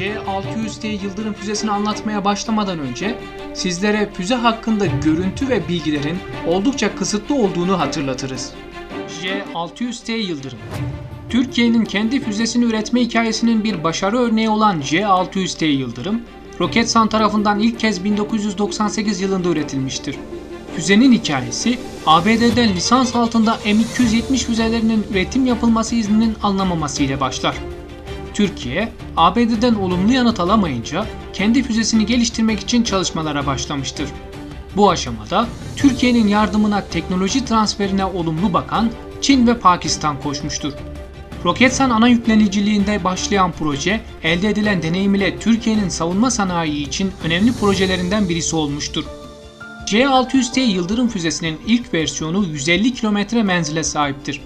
C600T Yıldırım füzesini anlatmaya başlamadan önce sizlere füze hakkında görüntü ve bilgilerin oldukça kısıtlı olduğunu hatırlatırız. J600T Yıldırım Türkiye'nin kendi füzesini üretme hikayesinin bir başarı örneği olan J600T Yıldırım, Roketsan tarafından ilk kez 1998 yılında üretilmiştir. Füzenin hikayesi, ABD'den lisans altında M270 füzelerinin üretim yapılması izninin alınamaması ile başlar. Türkiye, ABD'den olumlu yanıt alamayınca kendi füzesini geliştirmek için çalışmalara başlamıştır. Bu aşamada Türkiye'nin yardımına teknoloji transferine olumlu bakan Çin ve Pakistan koşmuştur. Roketsan ana yükleniciliğinde başlayan proje, elde edilen deneyim ile Türkiye'nin savunma sanayi için önemli projelerinden birisi olmuştur. C600T Yıldırım füzesinin ilk versiyonu 150 kilometre menzile sahiptir.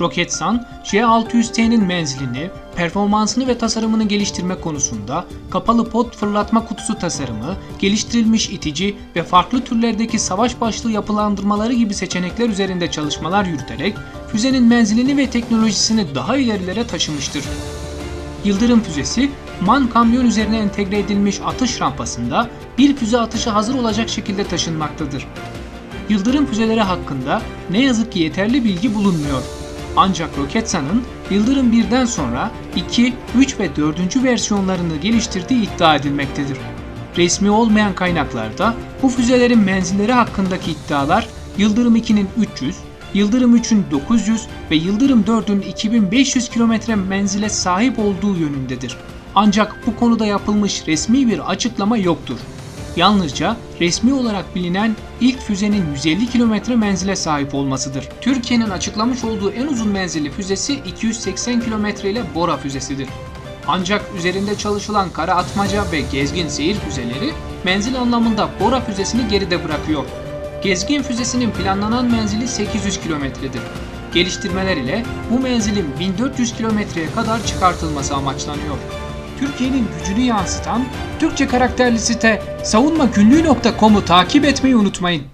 Roketsan, J600T'nin menzilini, performansını ve tasarımını geliştirme konusunda kapalı pot fırlatma kutusu tasarımı, geliştirilmiş itici ve farklı türlerdeki savaş başlığı yapılandırmaları gibi seçenekler üzerinde çalışmalar yürüterek füzenin menzilini ve teknolojisini daha ilerilere taşımıştır. Yıldırım füzesi, MAN kamyon üzerine entegre edilmiş atış rampasında bir füze atışı hazır olacak şekilde taşınmaktadır. Yıldırım füzeleri hakkında ne yazık ki yeterli bilgi bulunmuyor. Ancak Roketsan'ın Yıldırım 1'den sonra 2, 3 ve 4. versiyonlarını geliştirdiği iddia edilmektedir. Resmi olmayan kaynaklarda bu füzelerin menzilleri hakkındaki iddialar Yıldırım 2'nin 300, Yıldırım 3'ün 900 ve Yıldırım 4'ün 2500 kilometre menzile sahip olduğu yönündedir. Ancak bu konuda yapılmış resmi bir açıklama yoktur. Yalnızca resmi olarak bilinen ilk füzenin 150 kilometre menzile sahip olmasıdır. Türkiye'nin açıklamış olduğu en uzun menzilli füzesi 280 kilometre ile Bora füzesidir. Ancak üzerinde çalışılan kara atmaca ve gezgin seyir füzeleri menzil anlamında Bora füzesini geride bırakıyor. Gezgin füzesinin planlanan menzili 800 kilometredir. Geliştirmeler ile bu menzilin 1400 kilometreye kadar çıkartılması amaçlanıyor. Türkiye'nin gücünü yansıtan Türkçe karakterli site savunmagünlüğü.com'u takip etmeyi unutmayın.